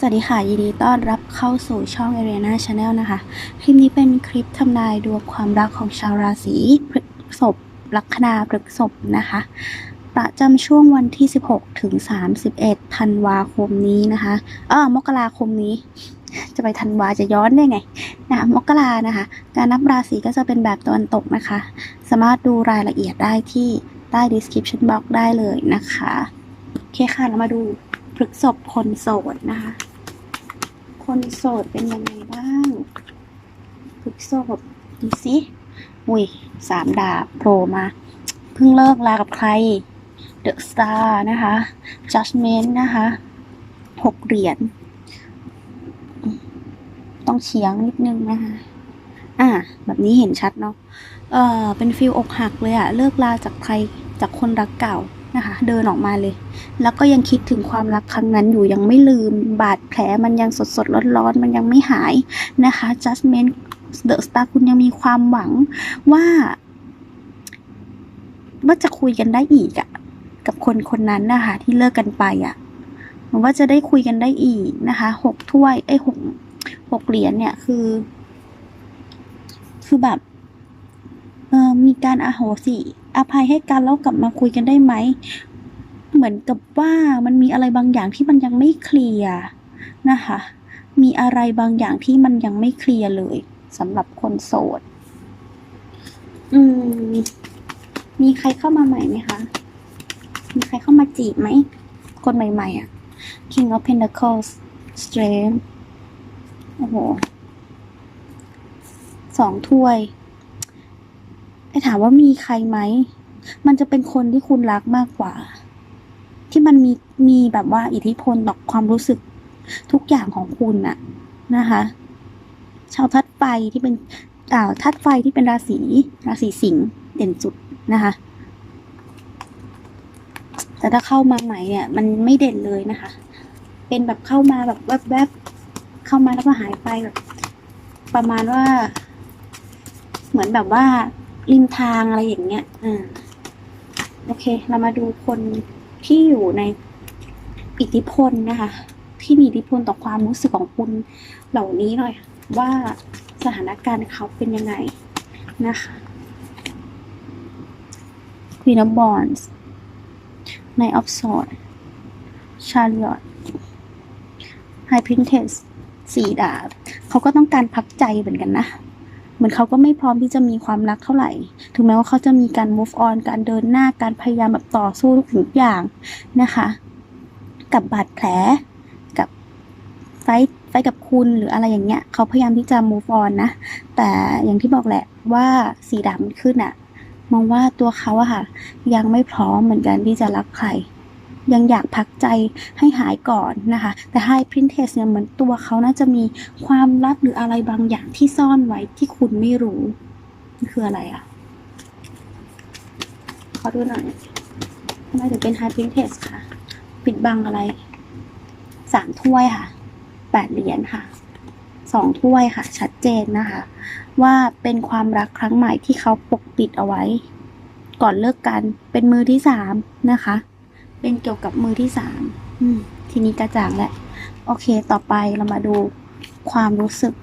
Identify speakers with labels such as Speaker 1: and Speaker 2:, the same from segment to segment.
Speaker 1: สวัสดีค่ะ ยินดีต้อนรับเข้าสู่ช่อง Arena Channel นะคะ คลิปนี้เป็นคลิปทำนายดวงความรักของชาวราศีพฤษภลัคนาพฤษภนะคะ ประจำช่วงวันที่ 16 ถึง 31 ธันวาคมนี้นะคะเออมกราคมนี้ จะไปธันวาจะย้อนได้ไงนะมกรานะคะ การนับราศีก็จะเป็นแบบตะวันตกนะคะ สามารถดูรายละเอียดได้ที่ใต้ description box ได้เลยนะคะ โอเคค่ะ เรามาดู พฤกษภคนโสดนะคะ คนโสดเป็นยังไงบ้างพฤกษภดูสิอุ้ยสามดาบโผล่มา เพิ่งเลิกลากับใคร The Star นะคะ Judgment นะคะหกเหรียญต้องเฉียงนิดนึงนะคะ อ่า แบบนี้เห็นชัดเนาะ เออเป็นฟิลอกหักเลยอะเลิกลาจากใครจากคนรักเก่า นะคะ เดินออกมาเลย แล้วก็ยังคิดถึงความรักครั้งนั้นอยู่ยังไม่ลืม บาดแผลมันยังสดสดร้อนร้อนมันยังไม่หายนะคะ Judgment The Star คุณยังมีความหวังว่า ว่าจะคุยกันได้อีกอะกับคนคนนั้นนะคะที่เลิกกันไปอะหรือว่าจะได้คุยกันได้อีกนะคะหกถ้วยไอ้หกหกเหรียญเนี่ยคือ คือแบบ เออมีการอาโหสิอภัยให้กันแล้วกลับมาคุยกันได้ไหม เหมือนกับว่ามันมีอะไรบางอย่างที่มันยังไม่เคลียร์นะคะ มีอะไรบางอย่างที่มันยังไม่เคลียร์เลยสำหรับคนโสด อืม มีใครเข้ามาใหม่ไหมคะ มีใครเข้ามาจีบไหม คนใหม่ๆอะ King of Pentacles Strength โอ้โหสองถ้วย ไอ้ถามว่ามีใครไหม มันจะเป็นคนที่คุณรักมากกว่า ที่มันมีมีแบบว่าอิทธิพลต่อความรู้สึกทุกอย่างของคุณน่ะนะคะ ชาวทัดไฟที่เป็นอ่าทัดไฟที่เป็นราศีราศีสิงห์เด่นสุดนะคะแต่ถ้าเข้ามาใหม่เนี่ย มันไม่เด่นเลยนะคะ เป็นแบบเข้ามาแบบแวบๆเข้ามาแล้วก็หายไปแบบประมาณว่า เหมือนแบบว่า ริมทางอะไรอย่างเงี้ย อ่า โอเค เรามาดูคนที่อยู่ในอิทธิพลนะคะ ที่มีอิทธิพลต่อความรู้สึกของคุณเหล่านี้หน่อย ว่าสถานการณ์เขาเป็นยังไงนะคะ Queen of Wands Knight of Swords Chariot High Princess สี่ดาบเขาก็ต้องการพักใจเหมือนกันนะ เหมือนเขาก็ไม่พร้อมที่จะมีความรักเท่าไหร่ ถึงแม้ว่าเขาจะมีการ move on การเดินหน้าการพยายามแบบต่อสู้ทุกอย่างนะคะ กับบาดแผลกับไฟไฟกับคุณหรืออะไรอย่างเงี้ยเขาพยายามที่จะ move on นะ แต่อย่างที่บอกแหละว่าสีดำมันขึ้นอะมองว่าตัวเขาอะค่ะ ยังไม่พร้อมเหมือนกันที่จะรักใคร ยังอยากพักใจให้หายก่อนนะคะ แต่ High Princess เนี่ยเหมือนตัวเขาน่าจะมีความลับหรืออะไรบางอย่างที่ซ่อนไว้ที่คุณไม่รู้คืออะไรอะขอดูหน่อยทำไมถึงเป็น High Princess คะปิดบังอะไรสามถ้วยค่ะแปดเหรียญค่ะสองถ้วยค่ะ ชัดเจนนะคะ ว่าเป็นความรักครั้งใหม่ที่เขาปกปิดเอาไว้ ก่อนเลิกกันเป็นมือที่สามนะคะ เป็นเกี่ยวกับมือที่สามทีนี้กระจ่างแล้ว โอเค ต่อไปเรามาดูความรู้สึก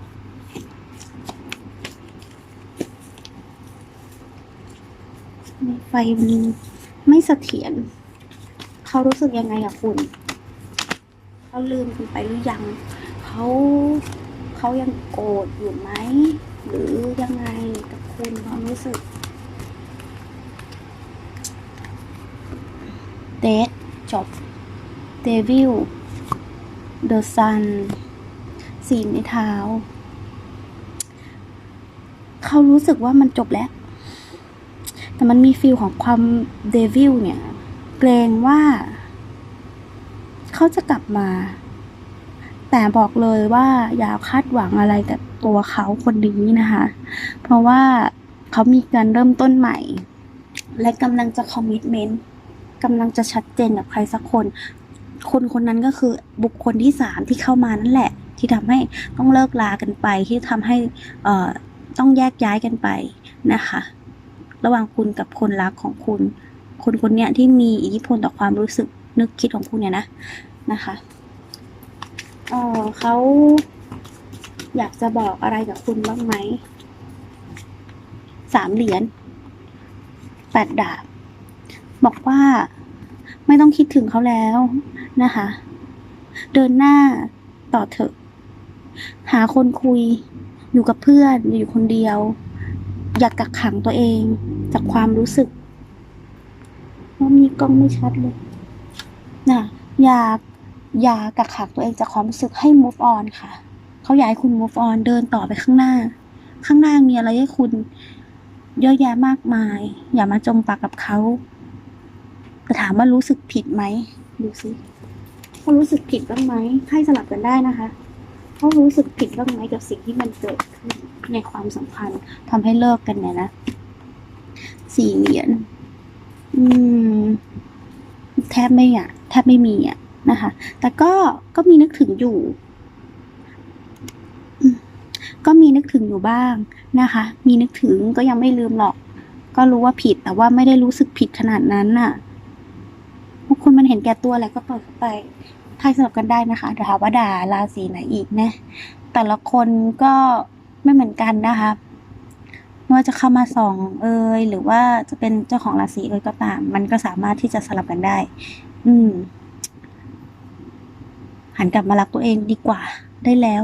Speaker 1: ไฟมันไม่เสถียรเขารู้สึกยังไงกับคุณ เขาลืมคุณไปหรือยัง เขาเขายังโกรธอยู่ไหม หรือยังไงกับคุณความรู้สึกเดท จบเดวิลเดอะซันสีในเท้า เขารู้สึกว่ามันจบแล้ว แต่มันมีฟีลของความเดวิลเนี่ย เกรงว่า เขาจะกลับมา แต่บอกเลยว่าอย่าคาดหวังอะไรกับตัวเขาคนนี้นะคะ เพราะว่าเขามีการเริ่มต้นใหม่ และกำลังจะคอมมิชเมนต์ กำลังจะชัดเจนกับใครสักคน คนคนนั้นก็คือบุคคลที่สามที่เข้ามานั่นแหละ ที่ทำให้ต้องเลิกลากันไป ที่ทำให้เอ่อต้องแยกย้ายกันไปนะคะ ระหว่างคุณกับคนรักของคุณ คนคนเนี้ยที่มีอิทธิพลต่อความรู้สึกนึกคิดของคุณเนี่ยนะนะคะเออเขาอยากจะบอกอะไรกับคุณบ้างไหม สามเหรียญแปดดาบ บอกว่า ไม่ต้องคิดถึงเขาแล้วนะคะ เดินหน้าต่อเถอะ หาคนคุย อยู่กับเพื่อนอยู่คนเดียว อยากกักขังตัวเอง จากความรู้สึกว่ามีกล้องไม่ชัดเลยนะอยากอยากกักขังตัวเองจากความรู้สึกให้ move on ค่ะ เขาอยากให้คุณ move on เดินต่อไปข้างหน้า ข้างหน้ามีอะไรให้คุณเยอะแยะมากมาย อย่ามาจมปากกับเขา แต่ถามว่ารู้สึกผิดไหมดูสิเขารู้สึกผิดบ้างไหมให้สลับกันได้นะคะเขารู้สึกผิดบ้างไหมกับสิ่งที่มันเกิดขึ้นในความสัมพันธ์ทำให้เลิกกันเนี่ยนะสี่เหรียญอืม แทบไม่อะ แทบไม่มีอะนะคะ แต่ก็ก็มีนึกถึงอยู่ ก็มีนึกถึงอยู่บ้างนะคะ มีนึกถึงก็ยังไม่ลืมหรอก ก็รู้ว่าผิดแต่ว่าไม่ได้รู้สึกผิดขนาดนั้นน่ะ มันเห็นแก่ตัวแหละก็ปล่อยไปทายสลับกันได้นะคะเดี๋ยวหาว่าด่าราศีไหนอีกนะ แต่ละคนก็ไม่เหมือนกันนะคะไม่ว่าจะเข้ามาส่องเอยหรือว่าจะเป็นเจ้าของราศีเอยก็ตาม มันก็สามารถที่จะสลับกันได้ อืม หันกลับมารักตัวเองดีกว่า ได้แล้ว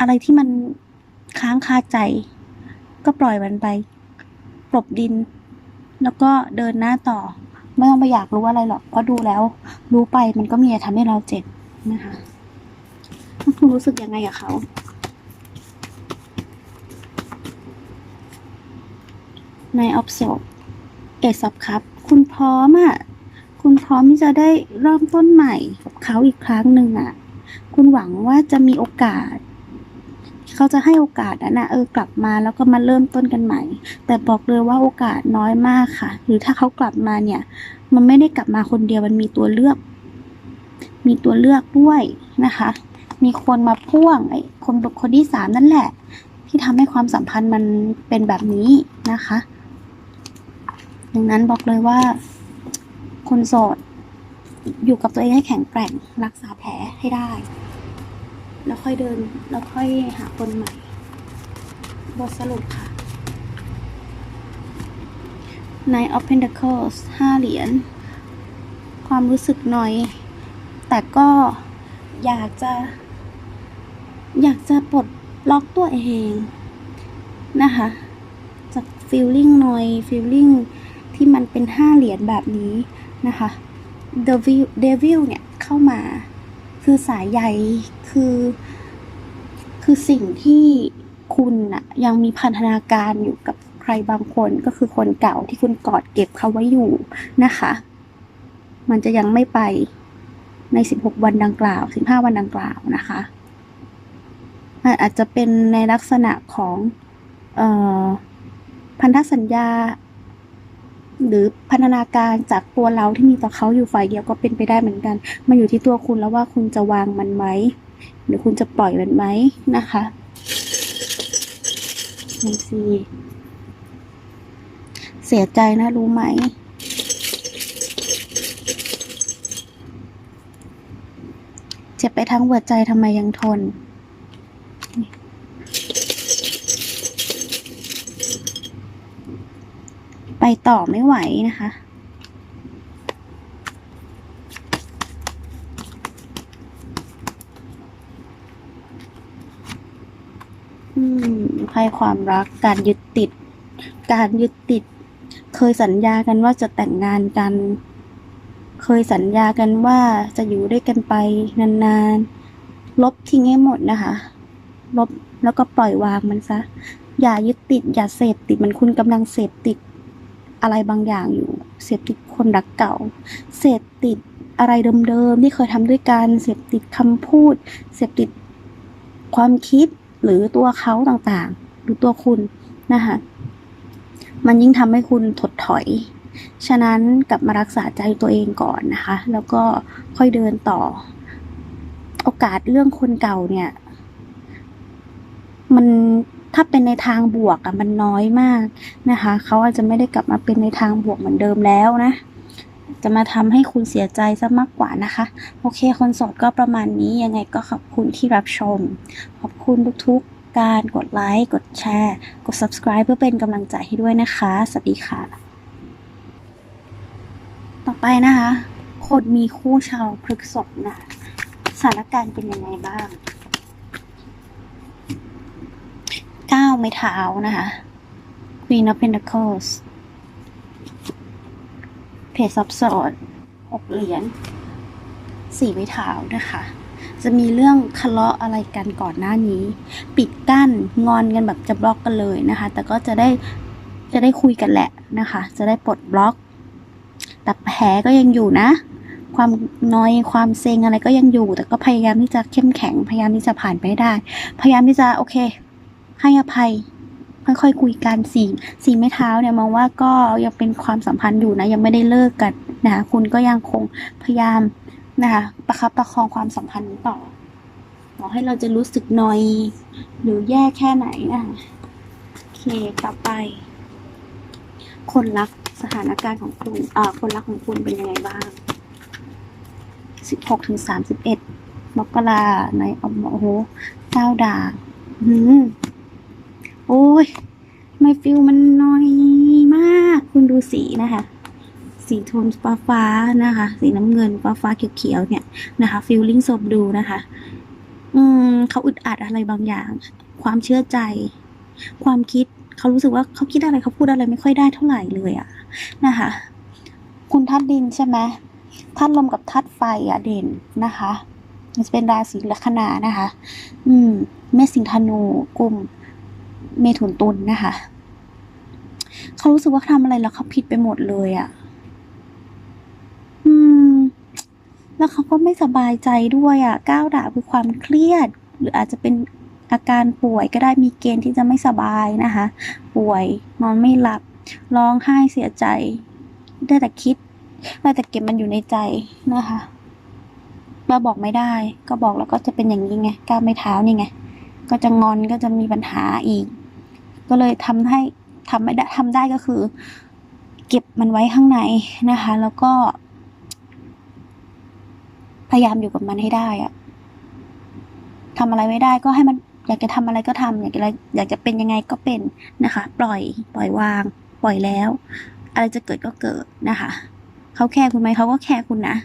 Speaker 1: อะไรที่มันค้างคาใจ ก็ปล่อยมันไปกลบดิน แล้วก็เดินหน้าต่อ ไม่ต้องไปอยากรู้อะไรหรอกเพราะดูแล้ว รู้ไปมันก็มีแต่ทำให้เราเจ็บนะคะคุณรู้สึกยังไงกับเขาในออฟโซเอซับครับ คุณพร้อมอะ คุณพร้อมที่จะได้เริ่มต้นใหม่กับเขาอีกครั้งหนึ่งอะ คุณหวังว่าจะมีโอกาส เขาจะให้โอกาสนะนะเออกลับมาแล้วก็มาเริ่มต้นกันใหม่ แต่บอกเลยว่าโอกาสน้อยมากค่ะ หรือถ้าเขากลับมาเนี่ย มันไม่ได้กลับมาคนเดียวมันมีตัวเลือก มีตัวเลือกด้วยนะคะ มีคนมาพ่วงไอ้คนบุคคลที่สามนั่นแหละ ที่ทำให้ความสัมพันธ์มันเป็นแบบนี้นะคะดังนั้นบอกเลยว่าคนโสดอยู่กับตัวเองให้แข็งแกร่งรักษาแผลให้ได้ แล้วค่อยเดิน แล้วค่อยหาคนใหม่ บทสรุปค่ะ Nine of Pentacles ห้าเหรียญ ความรู้สึกหน่อย แต่ก็อยากจะ อยากจะปลดล็อกตัวเองนะคะ จาก feeling หน่อย feeling ที่มันเป็นห้าเหรียญแบบนี้นะคะ Devil Devil เนี่ย เข้ามา คือสายใยคือ คือสิ่งที่คุณอะยังมีพันธนาการอยู่กับใครบางคนก็คือคนเก่าที่คุณกอดเก็บเขาไว้อยู่นะคะ มันจะยังไม่ไปใน 16 วันดังกล่าว 15 วันดังกล่าวนะคะมันอาจจะเป็นในลักษณะของออพันธสัญญา หรือพันธนาการจากตัวเราที่มีต่อเขาอยู่ฝ่ายเดียวก็เป็นไปได้เหมือนกัน มันอยู่ที่ตัวคุณแล้วว่าคุณจะวางมันไหมหรือคุณจะปล่อยมันไหมนะคะนี่สิเสียใจนะรู้ไหมเจ็บไปทั้งหัวใจทำไมยังทน ไปต่อไม่ไหวนะคะ อืมให้ความรักการยึดติด การยึดติด เคยสัญญากันว่าจะแต่งงานกัน เคยสัญญากันว่าจะอยู่ด้วยกันไปนานๆ ลบทิ้งให้หมดนะคะ ลบแล้วก็ปล่อยวางมันซะ อย่ายึดติด อย่าเสพติด มันคุณกำลังเสพติด อะไรบางอย่างอยู่ เสพติดคนรักเก่า เสพติดอะไรเดิมๆที่เคยทำด้วยกันเสพติดคำพูด เสพติดความคิดหรือตัวเขาต่างๆ หรือตัวคุณนะคะมันยิ่งทำให้คุณถดถอย ฉะนั้นกลับมารักษาใจตัวเองก่อนนะคะ แล้วก็ค่อยเดินต่อ โอกาสเรื่องคนเก่าเนี่ย มัน ถ้าเป็นในทางบวกอะมันน้อยมากนะคะ เขาอาจจะไม่ได้กลับมาเป็นในทางบวกเหมือนเดิมแล้วนะ จะมาทำให้คุณเสียใจซะมากกว่านะคะ โอเคคนโสดก็ประมาณนี้ยังไงก็ขอบคุณที่รับชม ขอบคุณทุกๆการกดไลค์กดแชร์ กด subscribe เพื่อเป็นกำลังใจให้ด้วยนะคะ สวัสดีค่ะ ต่อไปนะคะ คนมีคู่ชาวพฤกษภนะสถานการณ์เป็นยังไงบ้าง ก้าไม้เท้านะคะ Queen of Pentacles เพจซับซ้อนหกเหรียญสี่ไม้เท้านะคะ จะมีเรื่องทะเลาะอะไรกันก่อนหน้านี้ ปิดกั้นงอนกันแบบจะบล็อกกันเลยนะคะ แต่ก็จะได้จะได้คุยกันแหละนะคะ จะได้ปลดบล็อกแต่แผลก็ยังอยู่นะ ความน้อยความเซ็งอะไรก็ยังอยู่ แต่ก็พยายามที่จะเข้มแข็ง พยายามที่จะผ่านไปได้ พยายามที่จะโอเค ให้อภัยค่อยๆคุยกันสี่สี่ไม้เท้าเนี่ยมองว่าก็ยังเป็นความสัมพันธ์อยู่นะยังไม่ได้เลิกกันนะคะคุณก็ยังคงพยายามนะคะประคับประคองความสัมพันธ์นี้ต่อต่อให้เราจะรู้สึกนอย หรือแย่แค่ไหนนะคะโอเคต่อไป คนรักสถานการณ์ของคุณอ่าคนรักของคุณเป็นยังไงบ้างสิบหกถึงสามสิบเอ็ดมกราในโอ้โหเก้าด่าอืม โอ้ยไม่ฟิลมันน้อยมาก คุณดูสีนะคะ สีโทนฟ้าฟ้านะคะ สีน้ำเงินฟ้าฟ้าเขียวๆเนี่ยนะคะฟิลลิ่งศพดูนะคะ อืมเขาอึดอัดอะไรบางอย่าง ความเชื่อใจ ความคิดเขารู้สึกว่าเขาคิดอะไรเขาพูดอะไรไม่ค่อยได้เท่าไหร่เลยอะนะคะ คุณทัดดินใช่ไหมทัดลมกับทัดไฟอะเด่นนะคะมันจะเป็นราศีลัคนานะคะ อืมเมษสิงธนูกลุ่ม เมถุนตุลนะคะ เขารู้สึกว่าทำอะไรแล้วเขาผิดไปหมดเลยอะ่ะ อืม แล้วเขาก็ไม่สบายใจด้วยอะ่ะก้าวด่าคือความเครียด หรืออาจจะเป็นอาการป่วยก็ได้มีเกณฑ์ที่จะไม่สบายนะคะ ป่วยนอนไม่หลับร้องไห้เสียใจ ได้แต่คิดได้แต่เก็บมันอยู่ในใจนะคะมาบอกไม่ได้ ก็บอกแล้วก็จะเป็นอย่างนี้ไงก้าวไม่เท้านี่ไง ก็จะงอนก็จะมีปัญหาอีก ก็เลยทำให้ทำไม่ได้ทำได้ก็คือ เก็บมันไว้ข้างในนะคะ แล้วก็ พยายามอยู่กับมันให้ได้อะทำอะไรไม่ได้ก็ให้มันอยากจะทำอะไรก็ทำอยากจะอยากจะเป็นยังไงก็เป็นนะคะ ปล่อยปล่อยวาง ปล่อยแล้ว อะไรจะเกิดก็เกิดนะคะเขาแคร์คุณไหมเขาก็แคร์คุณนะ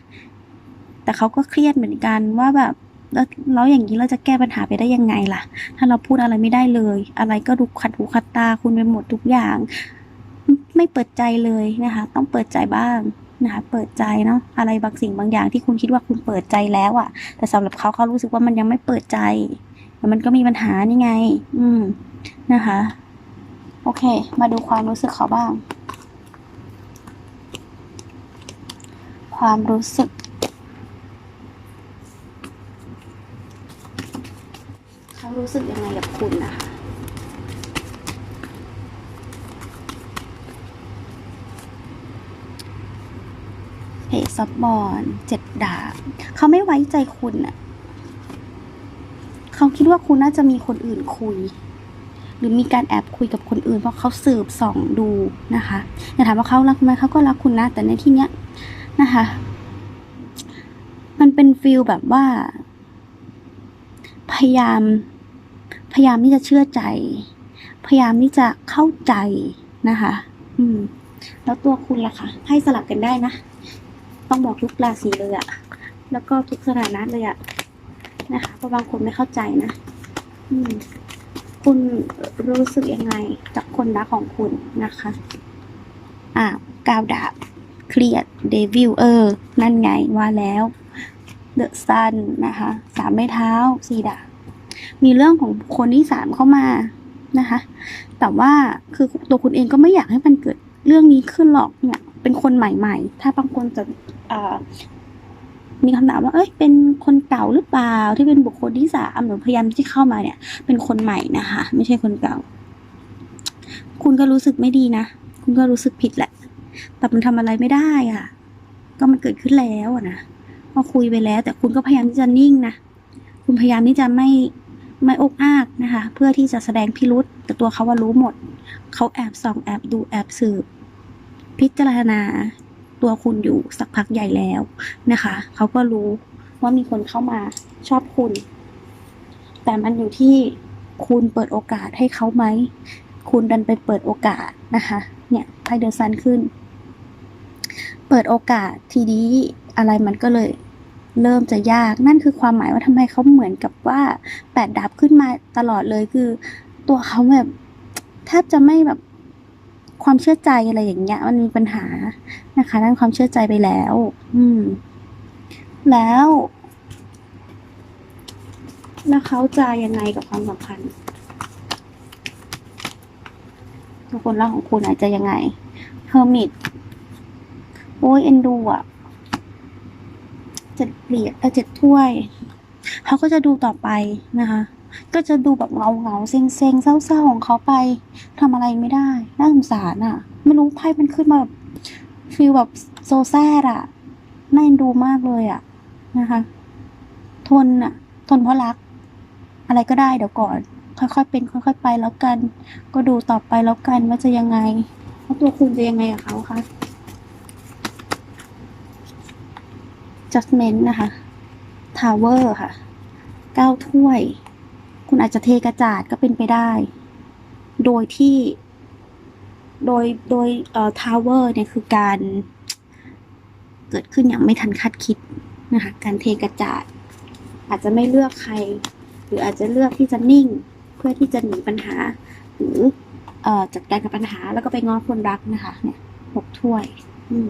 Speaker 1: แต่เขาก็เครียดเหมือนกันว่าแบบ แล้วแล้วอย่างนี้เราจะแก้ปัญหาไปได้ยังไงล่ะ ถ้าเราพูดอะไรไม่ได้เลย อะไรก็ดูขัดหูขัดตาคุณไปหมดทุกอย่าง ไม่เปิดใจเลยนะคะ ต้องเปิดใจบ้างนะคะเปิดใจเนาะอะไรบางสิ่งบางอย่างที่คุณคิดว่าคุณเปิดใจแล้วอะ่ะแต่สำหรับเขาเขารู้สึกว่ามันยังไม่เปิดใจแต่มันก็มีปัญหานี่ไง อืมนะคะ โอเค มาดูความรู้สึกเขาบ้าง ความรู้สึก เขา รู้สึกยังไงกับคุณนะคะเพจซับบอลเจ็ดดาบเขาไม่ไว้ใจคุณอะเขาคิดว่าคุณน่าจะมีคนอื่นคุย หรือมีการแอบคุยกับคนอื่น เพราะเขาสืบส่องดูนะคะอย่าถามว่าเขารักไหมเขาก็รักคุณนะแต่ในที่เนี้ยนะคะ มันเป็นฟิลแบบว่า พยายาม ยายามที่จะเชื่อใจ พยายามที่จะเข้าใจนะคะ อืม แล้วตัวคุณล่ะคะให้สลับกันได้นะ ต้องบอกทุกราศีเลยอะแล้วก็ทุกสถานะเลยอะนะคะเพราะบางคนไม่เข้าใจนะ อืม คุณรู้สึกยังไงกับคนรักของคุณนะคะ อ่ากาวดาบเครียดเดวิลเออ นั่นไงว่าแล้ว เดอะซันนะคะ สามไม้เท้าสี่ดาบ มีเรื่องของคนที่สามเข้ามานะคะ แต่ว่าคือตัวคุณเองก็ไม่อยากให้มันเกิดเรื่องนี้ขึ้นหรอกเนี่ยเป็นคนใหม่ ๆ ถ้าบางคนจะมีคำถามว่า เอ้ย เป็นคนเก่าหรือเปล่า ที่เป็นบุคคลที่สามหรือพยายามที่เข้ามาเนี่ย เป็นคนใหม่นะคะ ไม่ใช่คนเก่า คุณก็รู้สึกไม่ดีนะ คุณก็รู้สึกผิดแหละ แต่มันทำอะไรไม่ได้อะ ก็มันเกิดขึ้นแล้วอะนะ ก็คุยไปแล้ว แต่คุณก็พยายามที่จะนิ่งนะ คุณพยายามที่จะไม่ ไม่อกอากนะคะ เพื่อที่จะแสดงพิรุษแต่ตัวเขาว่ารู้หมด เขาแอบส่องแอบดูแอบสืบ พิจารณาตัวคุณอยู่สักพักใหญ่แล้วนะคะ เขาก็รู้ว่ามีคนเข้ามาชอบคุณ แต่มันอยู่ที่คุณเปิดโอกาสให้เขาไหม คุณดันไปเปิดโอกาสนะคะ เนี่ยไพ่เดอะซันขึ้น เปิดโอกาสทีนี้อะไรมันก็เลย เริ่มจะยากนั่นคือความหมายว่าทำไมเขาเหมือนกับว่าแปดดับขึ้นมาตลอดเลยคือ ตัวเขาแบบแทบจะไม่แบบความเชื่อใจอะไรอย่างเงี้ย มันมีปัญหานะคะด้านความเชื่อใจไปแล้ว อืม แล้ว แล้วเขาจะยังไงกับความสัมพันธ์ตัวคนรักของคุณอาจจะยังไงเฮอร์มิตโอ้ยเอ็นดูอะ เจ็ดเหรียญเออเจ็ดถ้วย เขาก็จะดูต่อไปนะคะ ก็จะดูแบบเงาเงาเซ็งเซ็งๆเศร้าๆของเขาไปทำอะไรไม่ได้ น่าสงสารอะ ไม่รู้ไพ่มันขึ้นมาแบบฟีลแบบโซแซดอะน่าเอ็นดูมากเลยอะนะคะ ทนอะ ทนเพราะรัก อะไรก็ได้เดี๋ยวก่อน ค่อยๆเป็น ค่อย ๆ ไปแล้วกัน ก็ดูต่อไปแล้วกันว่าจะยังไงแล้วตัวคุณจะยังไงกับเขาคะ judgment นะคะ tower ค่ะเก้าถ้วย คุณอาจจะเทกระจาดก็เป็นไปได้ โดยที่ โดย โดยเอ่อ tower เนี่ยคือการเกิดขึ้นอย่างไม่ทันคาดคิดนะคะ การเทกระจาด อาจจะไม่เลือกใคร หรืออาจจะเลือกที่จะนิ่ง เพื่อที่จะหนีปัญหา หรือเอ่อจัดการกับปัญหาแล้วก็ไปง้อคนรักนะคะ เนี่ยหกถ้วย อืม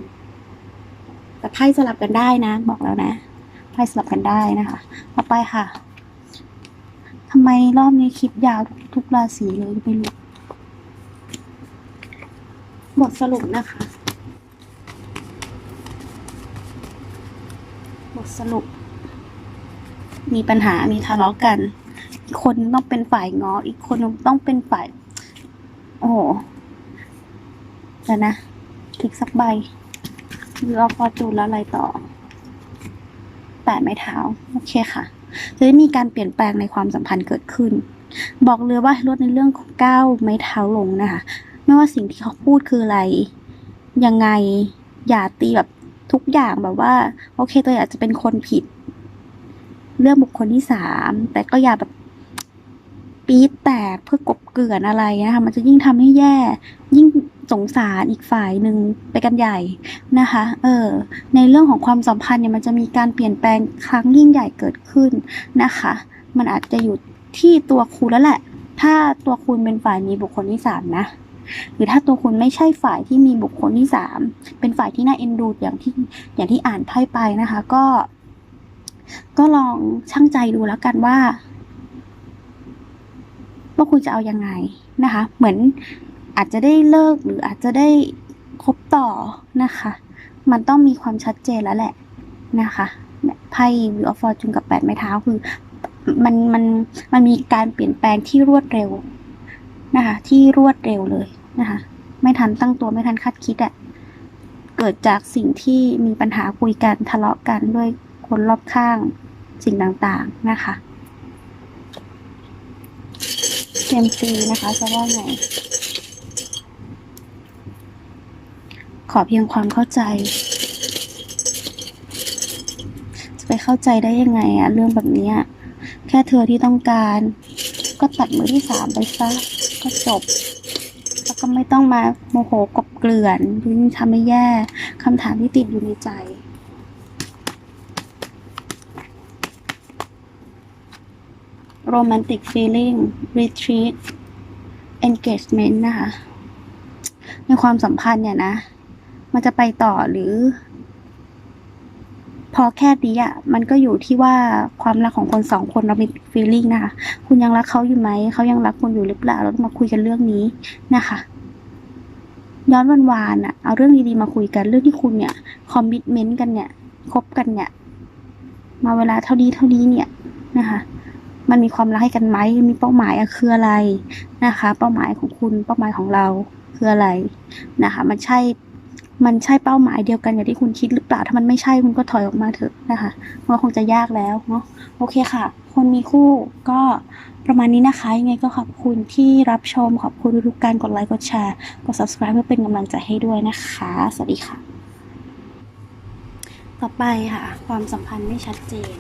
Speaker 1: แต่ไพ่สลับกันได้นะ บอกแล้วนะไพ่สลับกันได้นะคะ ต่อไปค่ะทำไมรอบนี้คลิปยาวทุกราศีเลยไม่รู้บทสรุปนะคะ บทสรุป มีปัญหามีทะเลาะกัน อีกคนต้องเป็นฝ่ายงอ อีกคนต้องเป็นฝ่าย โอ้โหเดี๋ยวนะคลิกสักใบ หรือเอาฟอร์จูนแล้วอะไรต่อ แปะไม้เท้า โอเคค่ะจะได้มีการเปลี่ยนแปลงในความสัมพันธ์เกิดขึ้น บอกเลยว่าลดในเรื่องของก้าวไม้เท้าลงนะคะ ไม่ว่าสิ่งที่เขาพูดคืออะไร ยังไงอย่าตีแบบทุกอย่างแบบว่า โอเคตัวอาจจะเป็นคนผิด เรื่องบุคคลที่สามแต่ก็อย่าแบบปี๊ดแตกเพื่อกบเกลื่อนอะไรนะคะมันจะยิ่งทำให้แย่ ยิ่ง สงสารอีกฝ่ายหนึ่งไปกันใหญ่นะคะ เออ ในเรื่องของความสัมพันธ์เนี่ยมันจะมีการเปลี่ยนแปลงครั้งยิ่งใหญ่เกิดขึ้นนะคะ มันอาจจะอยู่ที่ตัวคุณแล้วแหละ ถ้าตัวคุณเป็นฝ่ายมีบุคคลที่สามนะ หรือถ้าตัวคุณไม่ใช่ฝ่ายที่มีบุคคลที่สามเป็นฝ่ายที่น่าเอ็นดูอย่างที่อย่างที่อ่านไพ่ไปนะคะ ก็ ก็ลองชั่งใจดูแล้วกันว่าว่าคุณจะเอายังไงนะคะ เหมือน อาจจะได้เลิกหรืออาจจะได้คบต่อนะคะ มันต้องมีความชัดเจนแล้วแหละนะคะไพ่วิวออฟฟอร์จูนกับแปดไม้เท้าคือมันมันมันมีการเปลี่ยนแปลงที่รวดเร็วนะคะ ที่รวดเร็วเลยนะคะ ไม่ทันตั้งตัวไม่ทันคาดคิดอะเกิดจากสิ่งที่มีปัญหาคุยกันทะเลาะกันด้วยคนรอบข้างสิ่งต่างๆนะคะเซมซีนะคะจะว่าไง ข อเพียงความเข้าใจ จะไปเข้าใจได้ยังไงอะเรื่องแบบนี้ แค่เธอที่ต้องการ ก็ตัดมือที่สามไปซะ ก็จบ แล้วก็ไม่ต้องมาโมโหกบเกลื่อนยิ่งทำให้แย่คำถามที่ติดอยู่ในใจ romantic feeling retreat engagement นะคะ ในความสัมพันธ์เนี่ยนะ มันจะไปต่อหรือ พอแค่นี้อะ มันก็อยู่ที่ว่าความรักของคนสองคนเรามี feeling นะคะ คุณยังรักเขาอยู่ไหม เขายังรักคุณอยู่หรือเปล่า เราต้องมาคุยกันเรื่องนี้นะคะย้อนวันวานอะเอาเรื่องดีๆมาคุยกันเรื่องที่คุณเนี่ยคอมมิชเมนต์กันเนี่ยคบกันเนี่ย มาเวลาเท่านี้เท่านี้เนี่ยนะคะ มันมีความรักให้กันไหมมีเป้าหมายอะคืออะไรนะคะ เป้าหมายของคุณเป้าหมายของเราคืออะไรนะคะ มันใช่ มันใช่เป้าหมายเดียวกันอย่างที่คุณคิดหรือเปล่า ถ้ามันไม่ใช่คุณก็ถอยออกมาเถอะนะคะมันคงจะยากแล้วเนาะโอเคค่ะ คนมีคู่ก็ประมาณนี้นะคะ ยังไงก็ขอบคุณที่รับชม ขอบคุณทุกการกดไลค์กดแชร์กด subscribe เพื่อเป็นกำลังใจให้ด้วยนะคะ สวัสดีค่ะ ต่อไปค่ะ ความสัมพันธ์ไม่ชัดเจน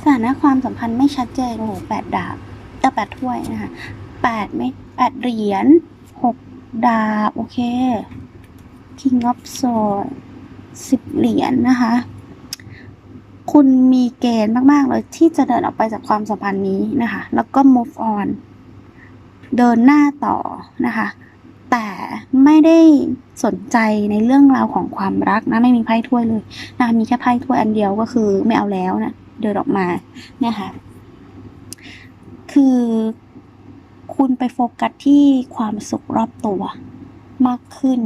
Speaker 1: สถานะความสัมพันธ์ไม่ชัดเจนโอ้โหแปดดาบแต่แปดถ้วยนะคะแปดไม่แปดเหรียญหกดาบ โอเค King of Swords สิบเหรียญนะคะ คุณมีเกณฑ์มาก ๆ เลยที่จะเดินออกไปจากความสัมพันธ์นี้นะคะ แล้วก็ move on เดินหน้าต่อนะคะ แต่ไม่ได้สนใจในเรื่องราวของความรักนะ ไม่มีไพ่ถ้วยเลยนะมีแค่ไพ่ถ้วยอันเดียวก็คือไม่เอาแล้วนะ เดินออกมานะคะ คือคุณไปโฟกัสที่ความสุขรอบตัวมากขึ้น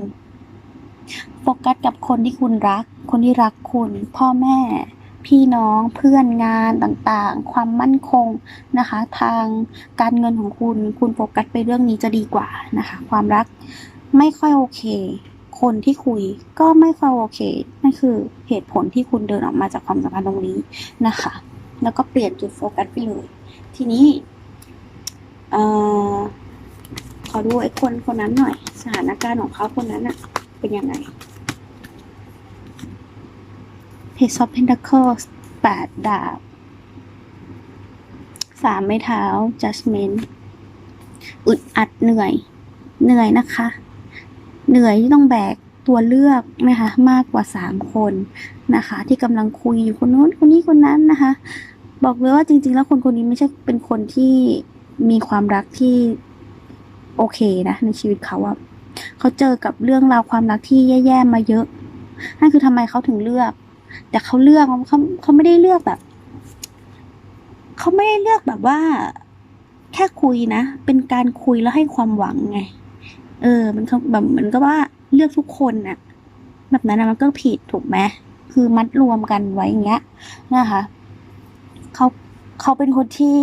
Speaker 1: โฟกัสกับคนที่คุณรัก คนที่รักคุณ พ่อแม่ พี่น้องเพื่อนงานต่างๆ ความมั่นคงนะคะ ทางการเงินของคุณ คุณโฟกัสไปเรื่องนี้จะดีกว่านะคะ ความรักไม่ค่อยโอเค คนที่คุยก็ไม่ค่อยโอเค นั่นคือเหตุผลที่คุณเดินออกมาจากความสัมพันธ์ตรงนี้นะคะ แล้วก็เปลี่ยนจุดโฟกัสไปเลย ทีนี้เอ่อขอดูไอ้คนคนนั้นหน่อย สถานการณ์ของเขาคนนั้นอะ เป็นยังไง Page of Pentacles แปดดาบสามไม้เท้า Judgment อึดอัดเหนื่อย เหนื่อยนะคะ เหนื่อยที่ต้องแบกตัวเลือกนะคะมากกว่าสามคนนะคะ ที่กำลังคุยอยู่คนนู้นคนนี้คนนั้นนะคะ บอกเลยว่าจริง ๆ แล้วคนคนนี้ไม่ใช่เป็นคนที่มีความรักที่โอเคนะในชีวิตเขาอะ เขาเจอกับเรื่องราวความรักที่แย่ๆมาเยอะนั่นคือทำไมเขาถึงเลือก แต่เขาเลือกเขาเขาไม่ได้เลือกแบบเขาไม่ได้เลือกแบบว่า แค่คุยนะ เป็นการคุยแล้วให้ความหวังไง เออ มันเขาแบบเหมือนกับว่าเลือกทุกคนน่ะแบบนั้นนะมันก็ผิดถูกไหมคือมัดรวมกันไว้อย่างเงี้ยนะคะเขาเขาเป็นคนที่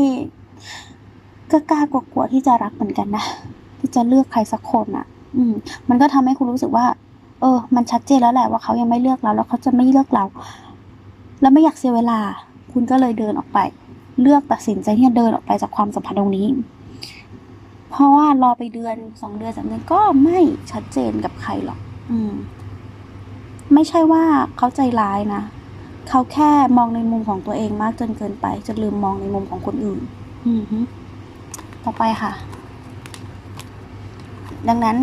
Speaker 1: ก็กล้ากลัวๆที่จะรักเหมือนกันนะที่จะเลือกใครสักคนอะ อืม มันก็ทำให้คุณรู้สึกว่า เออ มันชัดเจนแล้วแหละว่าเขายังไม่เลือกเราแล้วเขาจะไม่เลือกเรา แล้วไม่อยากเสียเวลา คุณก็เลยเดินออกไป เลือกตัดสินใจที่จะเดินออกไปจากความสัมพันธ์ตรงนี้ เพราะว่ารอไปเดือนสองเดือนสามเดือนก็ไม่ชัดเจนกับใครหรอก อืม ไม่ใช่ว่าเขาใจร้ายนะเขาแค่มองในมุมของตัวเองมากจนเกินไปจนลืมมองในมุมของคนอื่น อือต่อไปค่ะ ดังนั้น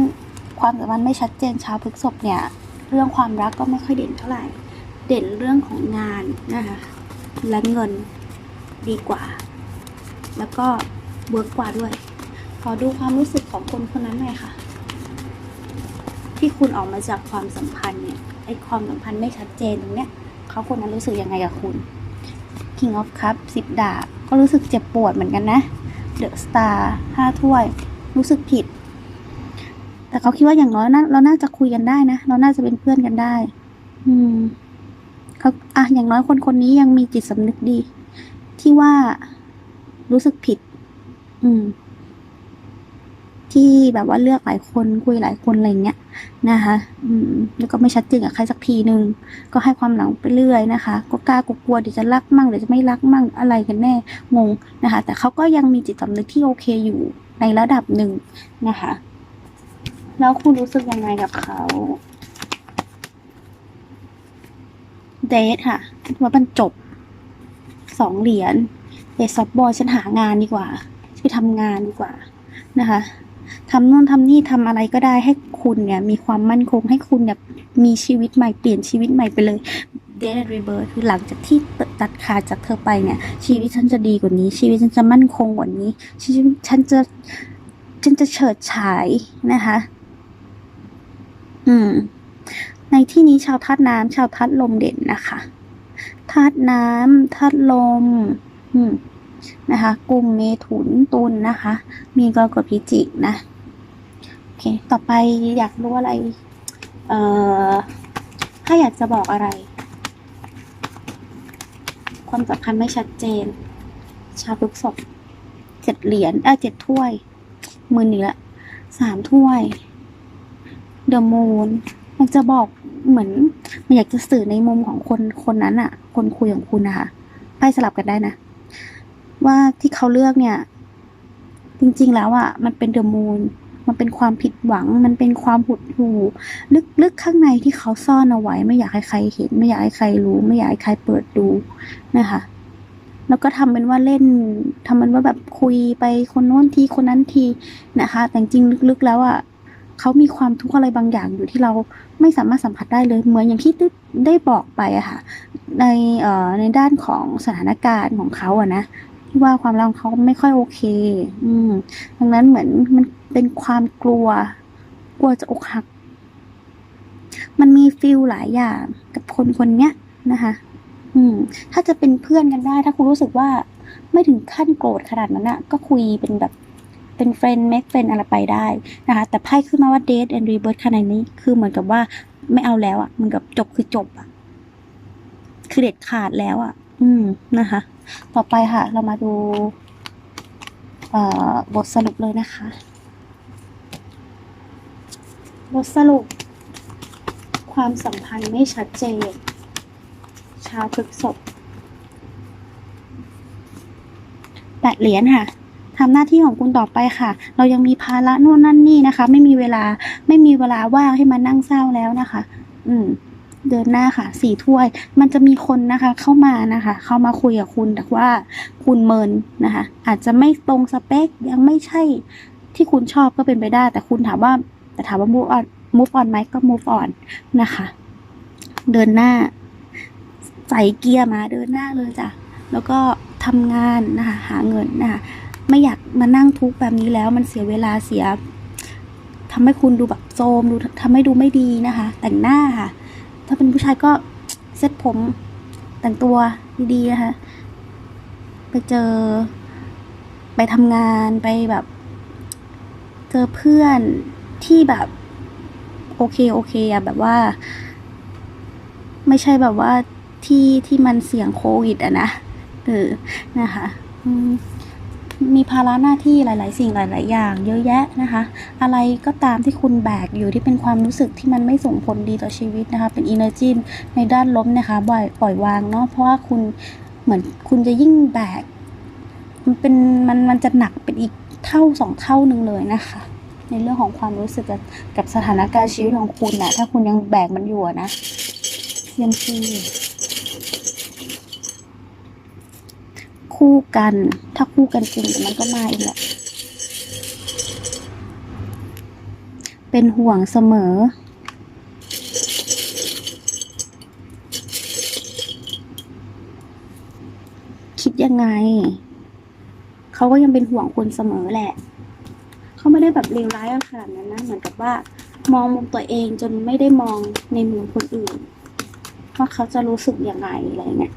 Speaker 1: ความสัมพันธ์ไม่ชัดเจนชาวพฤกษภเนี่ย เรื่องความรักก็ไม่ค่อยเด่นเท่าไหร่ เด่นเรื่องของงานนะคะและเงินดีกว่า แล้วก็เวิร์กกว่าด้วย ขอดูความรู้สึกของคนคนนั้นหน่อยค่ะ ที่คุณออกมาจากความสัมพันธ์เนี่ยไอความสัมพันธ์ไม่ชัดเจนตรงเนี้ยเขาคนนั้นรู้สึกยังไงกับคุณ King of Cup สิบดาบก็รู้สึกเจ็บปวดเหมือนกันนะ The Star ห้าถ้วย รู้สึกผิด แต่เขาคิดว่าอย่างน้อยนะเราน่าจะคุยกันได้นะ เราน่าจะเป็นเพื่อนกันได้ อืมเขาอะอย่างน้อยคนคนนี้ยังมีจิตสำนึกดี ที่ว่ารู้สึกผิด อืม ที่แบบว่าเลือกหลายคนคุยหลายคนอะไรเงี้ยนะคะ อืม แล้วก็ไม่ชัดเจนกับใครสักทีหนึ่งก็ให้ความหลังไปเรื่อยนะคะ ก็กล้ากลัวเดี๋ยวจะรักมั่งเดี๋ยวจะไม่รักมั่งอะไรกันแน่งงนะคะ แต่เขาก็ยังมีจิตสำนึกที่โอเคอยู่ในระดับหนึ่งนะคะ แล้วคุณรู้สึกยังไงกับเขาเดทค่ะว่ามันจบสองเหรียญเดทซอฟบอลฉันหางานดีกว่า ไปทำงานดีกว่านะคะทำนู่นทำนี่ทำอะไรก็ได้ให้คุณเนี่ย มีความมั่นคงให้คุณเนี่ยมีชีวิตใหม่เปลี่ยนชีวิตใหม่ไปเลยเดทรีเบิร์คือหลังจากที่ตัดขาดจากเธอไปเนี่ย ชีวิตฉันจะดีกว่านี้ ชีวิตฉันจะมั่นคงกว่านี้ชีวิตฉันจะฉันจะเฉิดฉายนะคะ อืม ในที่นี้ชาวธาตุน้ำชาวธาตุลมเด่นนะคะธาตุน้ำธาตุลม อืมนะคะกลุ่มเมถุนตุลนะคะ มีกรกฎพิจิกนะโอเค ต่อไปอยากรู้อะไร เอ่อ ถ้าอยากจะบอกอะไร ความสัมพันธ์ไม่ชัดเจน ชาวพฤกษภเจ็ดเหรียญเออเจ็ดถ้วย มือหนี่ละสามถ้วย เดอะมูนอยากจะบอกเหมือน มันอยากจะสื่อในมุมของคนคนนั้นอะคนคุยของคุณนะคะไพ่สลับกันได้นะ ว่าที่เขาเลือกเนี่ย จริง ๆ แล้วอะมันเป็นเดอะมูนมันเป็นความผิดหวัง มันเป็นความหดหู่ลึกๆข้างในที่เขาซ่อนเอาไว้ ไม่อยากให้ใครเห็น ไม่อยากให้ใครรู้ ไม่อยากให้ใครเปิดดูนะคะแล้วก็ทำเป็นว่าเล่นทำเป็นว่าแบบคุยไปคนโน้นทีคนนั้นทีนะคะ แต่จริงลึกๆแล้วอะ เขามีความทุกข์อะไรบางอย่างอยู่ที่เราไม่สามารถสัมผัสได้เลยเหมือนอย่างที่ได้ได้บอกไปอะค่ะในเอ่อในด้านของสถานการณ์ของเขาอะนะที่ว่าความรักของเขาไม่ค่อยโอเค อืมดังนั้นเหมือนมันเป็นความกลัว กลัวจะอกหัก มันมีฟิลหลายอย่างกับคนคนเนี้ยนะคะ อืม ถ้าจะเป็นเพื่อนกันได้ ถ้าคุณรู้สึกว่าไม่ถึงขั้นโกรธขนาดนั้นอะก็คุยเป็นแบบ เป็นเฟรนด์ make เฟรนอะไรไปได้นะคะ แต่ไพ่ขึ้นมาว่า date and rebirth ขนาดนี้คือเหมือนกับว่าไม่เอาแล้วอะเหมือนกับจบคือจบอะคือเด็ดขาดแล้วอะอืมนะคะ ต่อไปค่ะ เรามาดูเอ่อบทสรุปเลยนะคะ บทสรุป ความสัมพันธ์ไม่ชัดเจน ชาวพฤกษภแปดเหรียญค่ะ ทำหน้าที่ของคุณต่อไปค่ะ เรายังมีภาระนู่นนั่นนี่นะคะ ไม่มีเวลาไม่มีเวลาว่างให้มานั่งเศร้าแล้วนะคะ อืมเดินหน้าค่ะสี่ถ้วย มันจะมีคนนะคะ เข้ามานะคะ เข้ามาคุยกับคุณแต่ว่าคุณเมินนะคะ อาจจะไม่ตรงสเปคยังไม่ใช่ที่คุณชอบก็เป็นไปได้ แต่คุณถามว่า แต่ถามว่า move on move on ไหมก็ move on นะคะ เดินหน้า ใส่เกียร์มาเดินหน้าเลยจ้ะแล้วก็ทำงานนะคะ หาเงินนะคะ ไม่อยากมานั่งทุกข์แบบนี้แล้ว มันเสียเวลาเสียทำให้คุณดูแบบโซมดูทำให้ดูไม่ดีนะคะ แต่งหน้าค่ะ ถ้าเป็นผู้ชายก็เซ็ตผมแต่งตัวดีๆนะคะ ไปเจอ ไปทำงานไปแบบ เจอเพื่อนที่แบบ โอเคโอเคอะแบบว่า ไม่ใช่แบบว่าที่ที่มันเสี่ยงโควิดอะนะเออนะคะ อืม มีภาระหน้าที่หลาย ๆ สิ่งหลาย ๆ อย่าง เยอะแยะนะคะ อะไรก็ตามที่คุณแบกอยู่ที่เป็นความรู้สึกที่มันไม่ส่งผลดีต่อชีวิตนะคะ เป็น energy ในด้านลบนะคะปล่อยปล่อยวางเนาะเพราะว่าคุณเหมือนคุณจะยิ่งแบก มันเป็นมันมันจะหนักเป็นอีกเท่าสองเท่าหนึ่งเลยนะคะ ในเรื่องของความรู้สึกกับสถานการณ์ชีวิตของคุณนะถ้าคุณยังแบกมันอยู่นะเซียมซี คู่กัน ถ้าคู่กันจริงมันก็มาอีกแหละ เป็นห่วงเสมอ คิดยังไง เขาก็ยังเป็นห่วงคุณเสมอแหละ เขาไม่ได้แบบเลวร้ายขนาดนั้นนะ เหมือนกับว่ามองมุมตัวเองจนไม่ได้มองในมุมคนอื่นว่าเขาจะรู้สึกยังไงอะไรเงี้ย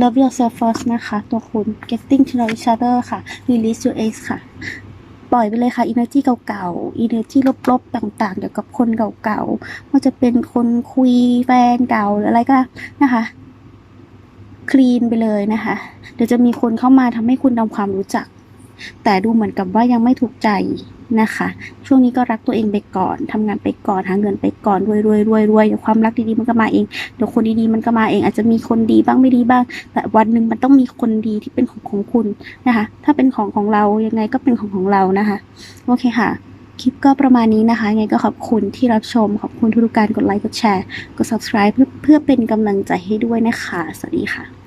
Speaker 1: Love yourself first นะคะ ตัวคุณ getting to know each other ค่ะ release your ex ค่ะ ปล่อยไปเลยค่ะ energy เก่าๆ energy ลบๆ ต่างๆ เกี่ยวกับคนเก่าๆว่าจะเป็นคนคุยแฟนเก่าหรืออะไรก็นะคะคลีนไปเลยนะคะ เดี๋ยวจะมีคนเข้ามาทำให้คุณทำความรู้จัก แต่ดูเหมือนกับว่ายังไม่ถูกใจนะคะ ช่วงนี้ก็รักตัวเองไปก่อนทำงานไปก่อนหาเงินไปก่อนรวยรวยรวยรวยเดี๋ยวความรักดีๆมันก็มาเองเดี๋ยวคนดีๆมันก็มาเอง อาจจะมีคนดีบ้างไม่ดีบ้าง แต่วันหนึ่งมันต้องมีคนดีที่เป็นของของคุณนะคะ ถ้าเป็นของของเรายังไงก็เป็นของของเรานะคะโอเคค่ะคลิปก็ประมาณนี้นะคะยังไงก็ขอบคุณที่รับชม ขอบคุณทุกการกดไลค์ กดแชร์ กด subscribe เพื่อเพื่อเป็นกำลังใจให้ด้วยนะคะ สวัสดีค่ะ